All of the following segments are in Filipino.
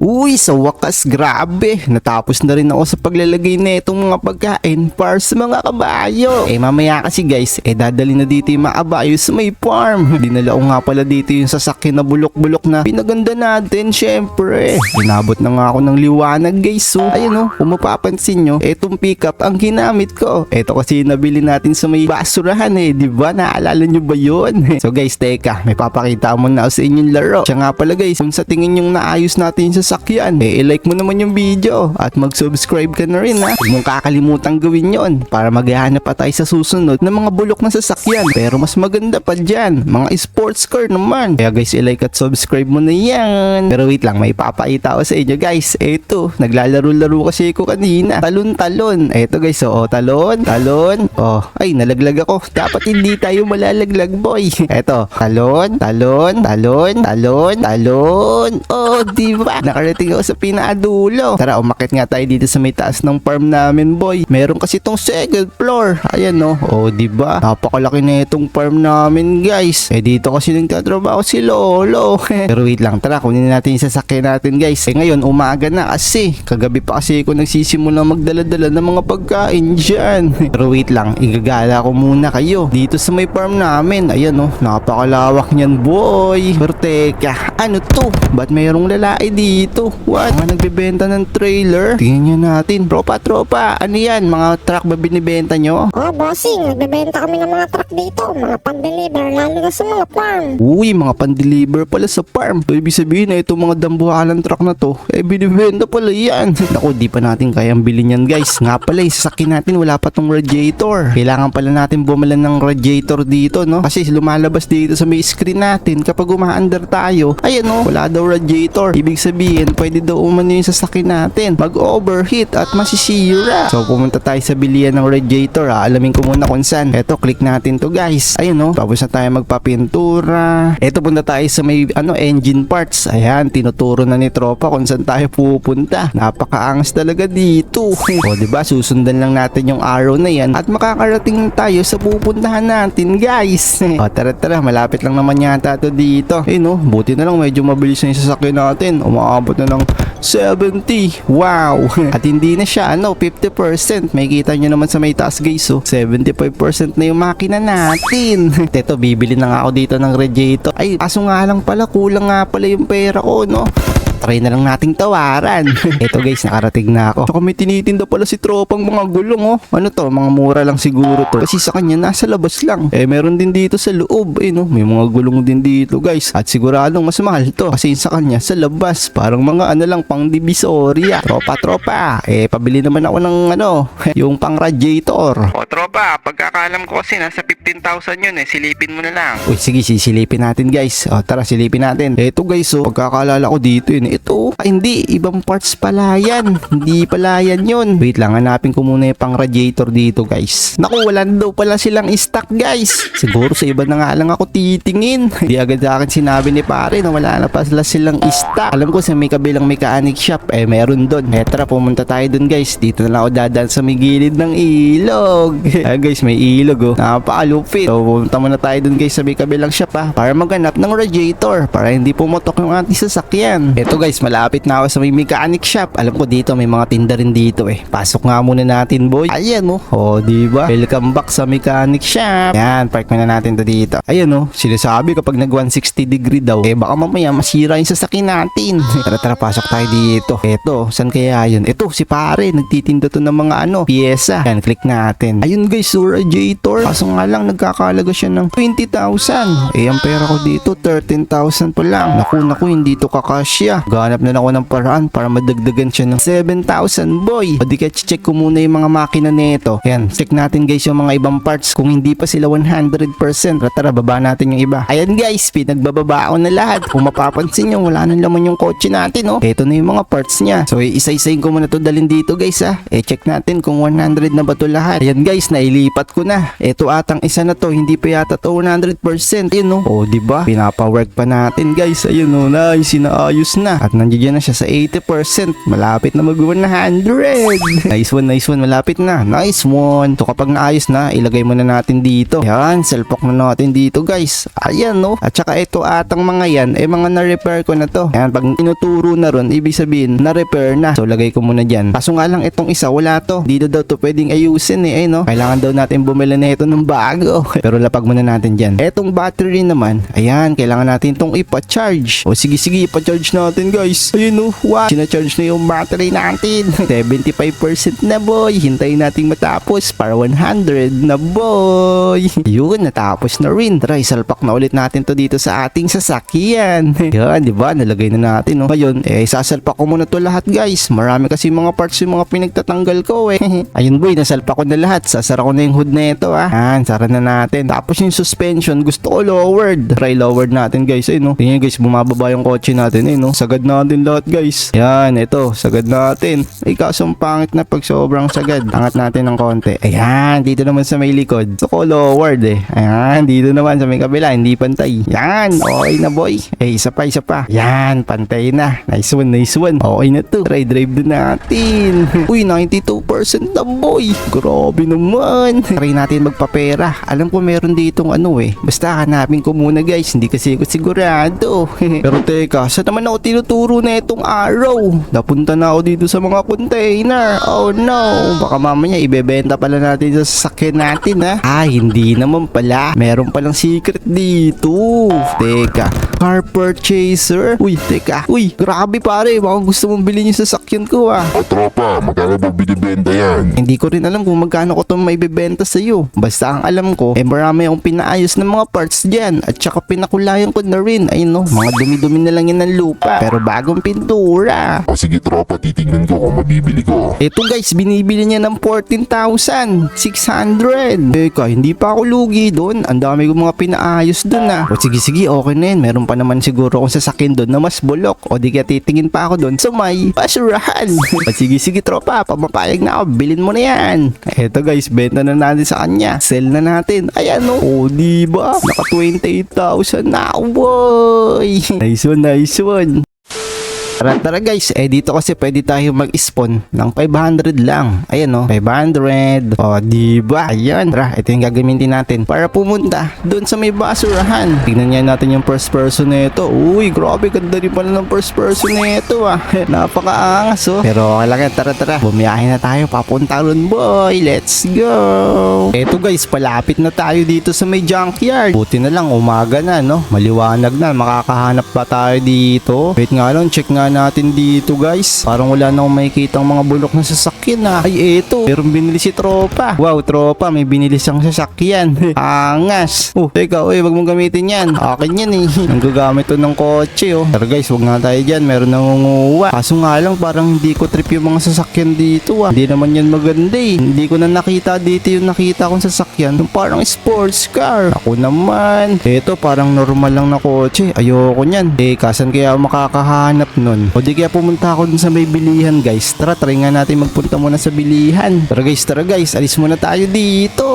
Uy, sa wakas, grabe. Natapos na rin ako sa paglalagay na itong mga pagkain para sa mga kabayo. Eh mamaya kasi guys, eh dadali na dito yung mga kabayo sa may farm. Dinala ko nga pala dito yung sasakyan na bulok-bulok na pinaganda natin, syempre. Inabot na nga ako ng liwanag guys. So, ayun oh, kung mapapansin nyo, etong pickup ang ginamit ko. Ito kasi nabili natin sa may basurahan eh, di ba? Naalala nyo ba yun? so guys, teka, may papakita mo na sa inyong laro. Siya nga pala guys, kung sa tingin yung naayos natin yung sasakyan, eh, i-like mo naman yung video at mag-subscribe ka na rin ha. Huwag mong kakalimutan gawin yon para maghahanap pa tayo sa susunod ng mga bulok na sasakyan. Pero mas maganda pa dyan, mga sports car naman. Kaya guys, i-like at subscribe mo na yan. Pero wait lang, may papakita ko sa inyo guys. Eto, naglalaro-laro kasi ko kanina. Talon-talon. Eto guys, oh, talon, talon. Oh, ay, nalaglag ako. Dapat hindi tayo malalaglag, boy. Eto, talon, talon, talon, talon, talon. Oh, di ba? Nakarating ako sa pinaadulo. Tara, umakit nga tayo dito sa may taas ng farm namin, boy. Meron kasi tong second floor. Ayan, no. Oh, di ba? Napakalaki na itong farm namin, guys. Eh, dito kasi nagtatrabaho si Lolo. Pero wait lang, tara, kunin natin yung sasakyan natin, guys. Eh, ngayon, umaga na kasi. Kagabi pa kasi ako nagsisimula magdala-dala ng mga pagkain dyan. Pero wait lang, igagala ko muna kayo. Dito sa may farm namin. Ayan, no. Napakalawak niyan, boy. Pero teka, ano to? Ba't mayroong lalaki dito? What? Mga nagbebenta ng trailer? Tingnan nyo natin. Tropa, tropa. Ano yan? Mga truck ba binibenta nyo? Oh, bossing, nagbebenta kami ng mga truck dito, mga pan-deliver, lalo na sa mga farm. Uy, mga pan-deliver pala sa farm. So, ibig sabihin na itong mga dambuhalan truck na to, eh, binibenta pala yan. Naku, di pa natin kayang bilhin yan, guys. Nga pala, eh, sasakyan natin, wala pa tong radiator. Kailangan pala natin bumalan ng radiator dito, no? Kasi lumalabas dito sa may screen natin kapag umaandar tayo. Ayan, no? Wala daw radiator. Ibig sabihin, pwede daw umano yung sasakyan natin. Mag-overheat at masisira. So, pumunta tayo sa bilihan ng radiator, ha? Alamin ko muna kung saan. Eto, click natin to, guys. Ayun, no? Tapos na tayo magpapintura. Eto, punta tayo sa may, ano, engine parts. Ayan, tinuturo na ni Tropa kung saan tayo pupunta. Napakaangas talaga dito. o, di ba? Susundan lang natin yung arrow na yan at makakarating tayo sa pupuntahan natin, guys. o, tara, tara. Malapit lang naman yata to dito. Eh, no? Buti na lang medyo mabilis na yung sasakyan natin. Umaabot na ng 70. Wow! At hindi na siya, ano, 50%. May kita nyo naman sa may taas, guys, oh. 75% na yung makina natin. Teto, bibili na nga ako dito ng radiator. Ay, kaso nga lang pala, kulang nga pala yung pera ko, no? Try na lang nating tawaran. Eto guys, nakarating na ako. Saka may tinitinda pala si tropang mga gulong oh. Ano to, mga mura lang siguro to. Kasi sa kanya nasa labas lang. Eh meron din dito sa loob. Eh no, may mga gulong din dito guys. At siguradong mas mahal to. Kasi sa kanya sa labas. Parang mga ano lang pang divisoria. Tropa, tropa. Eh pabili naman ako ng ano, yung pang radiator. O tropa, pagkakalam ko kasi nasa 15,000 yun eh, silipin mo na lang. Uy, sige, sisilipin natin guys. O, tara, silipin natin. Eto guys, oh, pagkakalala ko dito yun. Ito, ah, hindi, ibang parts pala yan. Hindi pala yan yun. Wait lang, hanapin ko muna yung pang radiator dito guys. Naku, wala na daw pala silang stock guys. Siguro sa iba na nga lang ako titingin. Hindi agad sa akin sinabi ni pare na wala na pala silang stock. Alam ko sa may kabilang mechanic shop, eh meron doon. Eh tara, pumunta tayo doon guys. Dito na lang ako dadaan sa may gilid ng ilog. ah guys, may ilog oh. Napakalupit. So, pumunta muna tayo doon guys sa may kabilang shop ah. Para maghanap ng radiator. Para hindi pumotok yung ating sasakyan. Eto guys, malapit na ako sa may mechanic shop. Alam ko dito may mga tinda rin dito eh. Pasok nga muna natin boy. Ayan oh. Oh, di ba? Welcome back sa mechanic shop. Yan, park muna natin to dito. Ayan oh. Sinasabi kapag nag 160 degree daw, eh baka mamaya masira yung sasakyan natin. tara tara, pasok tayo dito. Eto, saan kaya yun? Eto, si pare. Nagtitinda to ng mga ano, pyesa. Yan, click natin. Ayun guys, so radiator. Kaso nga lang, nagkakalaga siya ng 20,000. Eh, ang pera ko dito, 13,000 pa lang. Naku, naku, hindi to kakasya. Ganap na lang ako ng paraan para madagdagan siya ng 7,000 boy. O di kaya check ko muna yung mga makina nito. Yan, check natin guys yung mga ibang parts kung hindi pa sila 100%. Tara, tara, baba natin yung iba. Ayan guys, pinagbababa ko na lahat. Kung mapapansin nyo, wala nang laman yung kotse natin, oh. Ito na yung mga parts niya. So, isa-isayin ko muna to dalhin dito guys, ah. Eh, check natin kung 100 na ba to lahat. Ayan guys, nailipat ko na. Ito atang isa na to, hindi pa yata to 100%. Ayun, no. Oh, di ba? Pinapawork pa natin guys. Ayun, no. Nice, sinaayos na. At nandiyan na siya sa 80%. Malapit na mag 100. Nice one, nice one. Malapit na. Nice one. So kapag naayos na, ilagay muna natin dito. Yan, selpak na natin dito guys. Ayan no. At saka ito atang mga yan, eh mga na-repair ko na to. Yan, pag tinuturo na ron, ibig sabihin, na-repair na. So lagay ko muna dyan. Kaso nga lang itong isa, wala to. Dito daw to pwedeng ayusin eh. Ay no. Kailangan daw natin bumili na ito ng bago. Pero lapag muna natin dyan. Etong battery naman, ayan, kailangan natin itong ipa-charge. O sige, sige, ipa-charge natin guys. Ayun no, what? Sina-charge na yung battery natin. 75% na boy. Hintayin nating matapos para 100 na boy. Yun, natapos na rin. Tara, isalpak na ulit natin to dito sa ating sasakyan. Yan, di ba? Nalagay na natin. No? Ngayon, eh, sasalpak ko muna to lahat guys. Marami kasi mga parts yung mga pinagtatanggal ko eh. Ayun boy, nasalpak ko na lahat. Sasara ko na yung hood na ito ah. Yan, sara na natin. Tapos yung suspension, gusto ko lowered. Try lowered natin guys. Ayun no. Tingnan guys, bumababa yung kotse natin. Ayun no. Sagad natin lahat guys. Yan, ito. Sagad natin. Ay, kaso ang pangit na pag sobrang sagad. Angat natin ng konti. Ayan, dito naman sa may likod. Ko lowered eh. Ayan, dito naman sa may kabila. Hindi pantay. Yan, okay na boy. Eh, isa pa, isa pa. Yan, pantay na. Nice one, nice one. Okay na to. Try drive din natin. Uy, 92% na boy. Grabe naman. Try natin magpapera. Alam ko meron ditong ano eh. Basta hanapin ko muna guys. Hindi kasi ako sigurado. Pero teka, saan naman ako tinuturo na itong arrow? Napunta na ako dito sa mga container. Oh no. Baka mamaya ibebenta pala natin sa sasakyan natin ha. Ah, hindi naman pala. Meron palang secret dito. Teka. Car purchaser. Uy, teka. Uy, grabe pare. Baka gusto mong bilhin yung sasakyan ko ah. O tropa, magkano ba binibenta yan? Hindi ko rin alam kung magkano ko itong maibibenta sa iyo. Basta ang alam ko, eh marami akong pinaayos ng mga parts dyan. At saka pinakulayan ko na rin. Ay no, mga dumi-dumi na lang yan ng lupa. Pero bagong pintura. O sige tropa, titignan ko kung mabibili ko. Ito guys, binibili niya ng 14,600. Teka, hindi pa ako lugi doon. Ang dami kong mga pinaayos doon ah. O sige sige, okay na yun. Meron pa naman siguro akong sasakyan doon na mas bulok. O di kaya titingin pa ako doon sa may basurahan. o sige sige tropa, pamapayag na ako. Bilin mo na yan. Eto guys, benta na natin sa kanya. Sell na natin. Ayan o. O di ba? Naka 28,000 na ako boy. Nice one, nice one. Tara, tara guys, eh dito kasi pwede tayo mag-spawn ng 500 lang. Ayan oh, 500. O, di ba? Ayan. Tara, ito yung gagamitin natin para pumunta doon sa may basurahan. Tingnan niya natin yung first person nito. Uy, grabe, ganda rin pala ng first person nito ah. Napakaangas oh. Pero okay lang tara tara. Bumiyahe na tayo, papunta ron boy. Let's go. Eto guys, palapit na tayo dito sa may junkyard. Buti na lang, umaga na no. Maliwanag na, makakahanap pa tayo dito. Wait nga lang, check nga natin dito guys. Parang wala na akong makikita mga bulok na sasakyan ah. Ay eto, meron binili si tropa. Wow, tropa, may binili siyang sasakyan. Angas. Oh, teka, oy, wag mong gamitin yan. Akin yan eh. Ang gagamit to ng kotse oh. Tara guys, wag nga tayo dyan. Meron nangunguha. Kaso nga lang, parang hindi ko trip yung mga sasakyan dito ah. Hindi naman yan maganda eh. Hindi ko na nakita dito yung nakita kong sasakyan. Yung parang sports car. Ako naman. Eto, parang normal lang na kotse. Ayoko niyan. Eh, kasan kaya makakahanap nun? O di kaya pumunta ako dun sa may bilihan guys. Tara, try nga natin magpunta muna sa bilihan. Tara guys, tara guys. Alis muna tayo dito.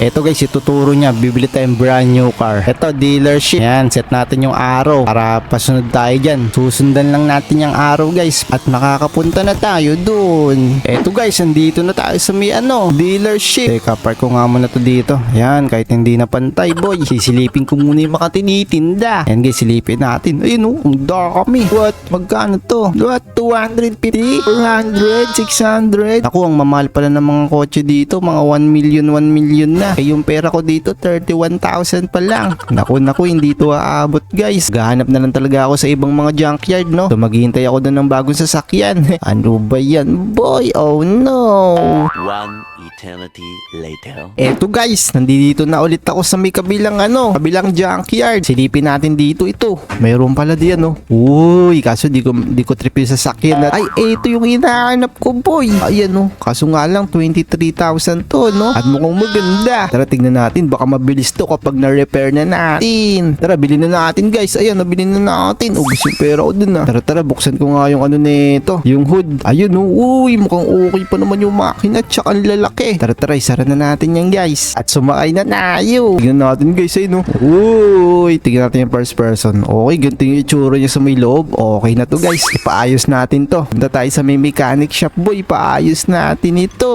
Eto guys, ituturo niya. Bibili tayong brand new car. Eto, dealership. Yan, set natin yung araw para pasunod tayo dyan. Susundan lang natin yung araw guys. At makakapunta na tayo dun. Eto guys, andito na tayo sa may ano, dealership. Teka, park ko nga muna to dito. Yan, kahit hindi na pantay boy. Sisilipin ko muna yung mga tinitinda. Yan guys, silipin natin. Ayun oh, ang dami. What? Magkano to? What? 250? 400? 600? Ako, ang mamahal pala ng mga kotse dito. Mga 1 million, 1 million na. Eh, yung pera ko dito, 31,000 pa lang. Naku, naku, hindi to aabot guys. Gahanap na lang talaga ako sa ibang mga junkyard, no? So, maghihintay ako doon ng bagong sasakyan. ano ba yan, boy? Oh, no. One eternity later. Eto guys, nandito na ulit ako sa may kabilang ano, kabilang junkyard. Silipin natin dito ito. Mayroon pala diyan no. Uy, kaso di ko di ko trip yung sasakyan. na- Ay, eto yung hinahanap ko, boy. Ayan no. Kaso nga lang 23,000 to, no. At mukhang maganda. Tara tignan natin, baka mabilis to kapag na-repair na natin. Tara, bilhin na natin, guys. Ayan, nabili na natin. Ubus yung pera ko dun ah. Tara, tara, buksan ko nga yung ano nito, yung hood. Ayun no. Uy, mukhang okay pa naman yung makina tsaka ang lalaki. Tara, tara, isara na natin yan, guys. At sumakay na tayo. Tignan natin, guys, ay no. Uy, tignan natin yung first person. Okay, ganito yung itsura niya sa may loob. Okay na to guys. Ipaayos natin to. Punta tayo sa may mechanic shop boy. Paayos natin ito.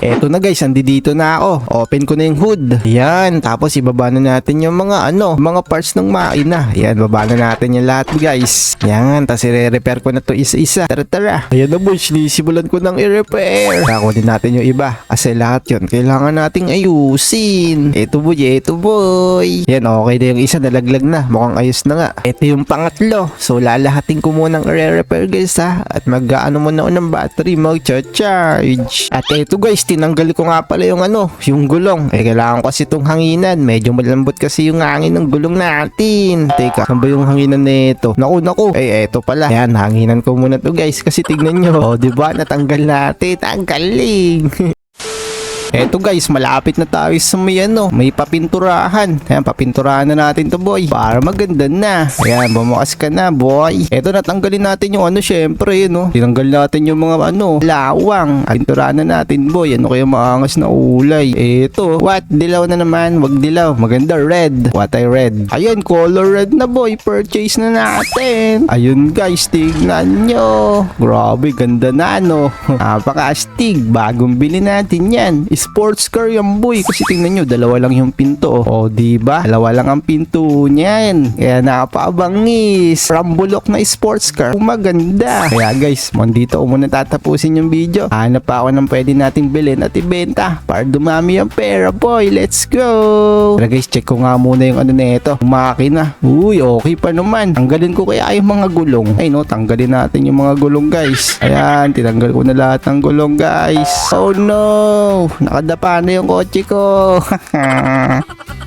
Eto na guys, andi dito na ako. Open ko na yung hood. Yan. Tapos ibaba na natin yung mga ano, mga parts ng makina. Yan, baba na natin yung lahat guys. Yan. Tapos i-repair ko na to isa-isa. Tara tara. Ayan na boy, sinisimulan ko ng i-repair. Kakunin natin yung iba. Kasi lahat yun, kailangan nating ayusin. Ito boy, ito boy. Yan, okay na yung isa, nalaglag na. Mukhang ayos na nga. Ito yung pangatlo. So, lalahatin ko muna ng i-repair guys ha. At mag-ano muna ako ng battery, mag-charge. At ito guys, tinanggal ko nga pala yung ano, yung gulong. Eh, kailangan ko kasi itong hanginan. Medyo malambot kasi yung hangin ng gulong natin. Teka, saan ba yung hanginan nito? Naku, naku. Eh, eto pala. Yan, hanginan ko muna to guys. Kasi tignan nyo. O, di ba? Natanggal natin. Ang galing. Eto guys, malapit na tayo sa may ano, may papinturahan. Ayan, papinturahan na natin to boy. Para maganda na. Ayan, bumukas ka na boy. Eto, natanggalin natin yung ano, syempre no. Tinanggal natin yung mga ano, lawang. Pinturahan na natin boy. Ano kaya maangas na ulay? Eto, what? Dilaw na naman. Wag dilaw. Maganda red. What I red? Ayun, color red na boy. Purchase na natin. Ayun guys, tignan nyo. Grabe, ganda na no. Napaka-astig. Bagong bili natin yan. Sports car yan boy. Kasi tingnan nyo, dalawa lang yung pinto. O, di ba? Dalawa lang ang pinto niyan. Kaya napabangis. Rambulok na sports car. Maganda. Kaya guys, mandito ko muna tatapusin yung video. Hanap pa ako ng pwede nating bilhin at ibenta. Para dumami ang pera boy. Let's go. Tara guys, check ko nga muna yung ano na ito. Makina. Uy, okay pa naman. Tanggalin ko kaya yung mga gulong. Ay no, tanggalin natin yung mga gulong guys. Ayan, tinanggal ko na lahat ng gulong guys. Oh no! Nakadapa na yung kotse ko.